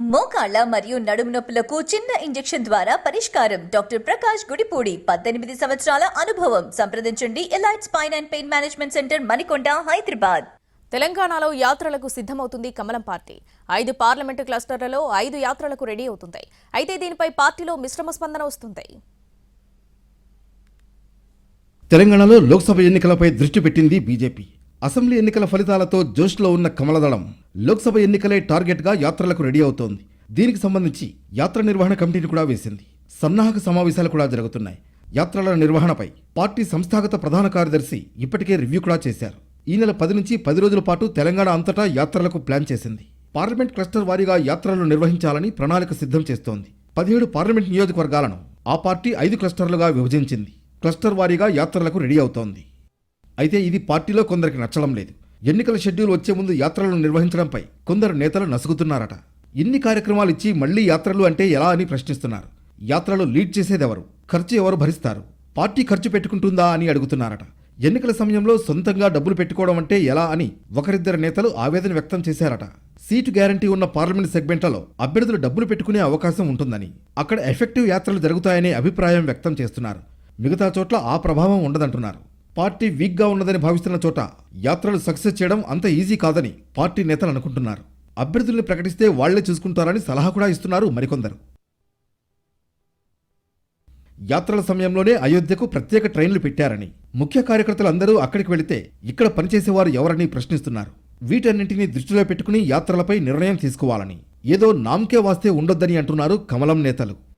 మోకాళ్ళ మరియు నడుము నొప్పులకు చిన్న ఇంజెక్షన్ ద్వారా పరిష్కారం. డాక్టర్ ప్రకాష్ గుడిపూడి పద్దెనిమిది సంవత్సరాల అనుభవం. సంప్రదించండి. Elite spine and pain management centre Manikonda Hyderabad. తెలంగాణలో యాత్రలకు సిద్ధమవుతుంది కమలం పార్టీ. ఐదు పార్లమెంటు క్లస్టర్లలో ఐదు యాత్రలకు రెడీ అవుతుంది అయితే దీనిపై పార్టీలో మిశ్రమ స్పందన వస్తుంది. తెలంగాణలో లోక్సభ ఎన్నికలపై దృష్టి పెట్టింది బీజేపీ. అసెంబ్లీ ఎన్నికల ఫలితాలతో జోష్లో ఉన్న కమలదళం లోక్సభ ఎన్నికలే టార్గెట్గా యాత్రలకు రెడీ అవుతోంది. దీనికి సంబంధించి యాత్ర నిర్వహణ కమిటీని కూడా వేసింది. సన్నాహక సమావేశాలు కూడా జరుగుతున్నాయి. యాత్రల నిర్వహణపై పార్టీ సంస్థాగత ప్రధాన కార్యదర్శి ఇప్పటికే రివ్యూ కూడా చేశారు. ఈ నెల పది నుంచి పది రోజుల పాటు తెలంగాణ అంతటా యాత్రలకు ప్లాన్ చేసింది. పార్లమెంట్ క్లస్టర్ వారీగా యాత్రలు నిర్వహించాలని ప్రణాళిక సిద్ధం చేస్తోంది. పదిహేడు పార్లమెంట్ నియోజకవర్గాలను ఆ పార్టీ ఐదు క్లస్టర్లుగా విభజించింది. క్లస్టర్ వారీగా యాత్రలకు రెడీ అవుతోంది. అయితే ఇది పార్టీలో కొందరికి నచ్చడం లేదు. ఎన్నికల షెడ్యూల్ వచ్చే ముందు యాత్రలను నిర్వహించడంపై కొందరు నేతలు నసుగుతున్నారట. ఇన్ని కార్యక్రమాలు ఇచ్చి మళ్ళీ యాత్రలు అంటే ఎలా అని ప్రశ్నిస్తున్నారు. యాత్రలు లీడ్ చేసేదెవరు? ఖర్చు ఎవరు భరిస్తారు? పార్టీ ఖర్చు పెట్టుకుంటుందా అని అడుగుతున్నారట. ఎన్నికల సమయంలో సొంతంగా డబ్బులు పెట్టుకోవడం అంటే ఎలా అని ఒకరిద్దరు నేతలు ఆవేదన వ్యక్తం చేశారట. సీటు గ్యారంటీ ఉన్న పార్లమెంట్ సెగ్మెంట్లలో అభ్యర్థులు డబ్బులు పెట్టుకునే అవకాశం ఉంటుందని అక్కడ ఎఫెక్టివ్ యాత్రలు జరుగుతాయనే అభిప్రాయం వ్యక్తం చేస్తున్నారు. మిగతా చోట్ల ఆ ప్రభావం ఉండదంటున్నారు. పార్టీ వీక్గా ఉన్నదని భావిస్తున్న చోట యాత్రలు సక్సెస్ చేయడం అంత ఈజీ కాదని పార్టీ నేతలు అనుకుంటున్నారు. అభ్యర్థుల్ని ప్రకటిస్తే వాళ్ళే చూసుకుంటారని సలహా కూడా ఇస్తున్నారు మరికొందరు. యాత్రల సమయంలోనే అయోధ్యకు ప్రత్యేక ట్రైన్లు పెట్టారని ముఖ్య కార్యకర్తలందరూ అక్కడికి వెళితే ఇక్కడ పనిచేసేవారు ఎవరని ప్రశ్నిస్తున్నారు. వీటన్నింటినీ దృష్టిలో పెట్టుకుని యాత్రలపై నిర్ణయం తీసుకోవాలని. ఏదో నామకే వాస్తే ఉండొద్దని అంటున్నారు కమలం నేతలు.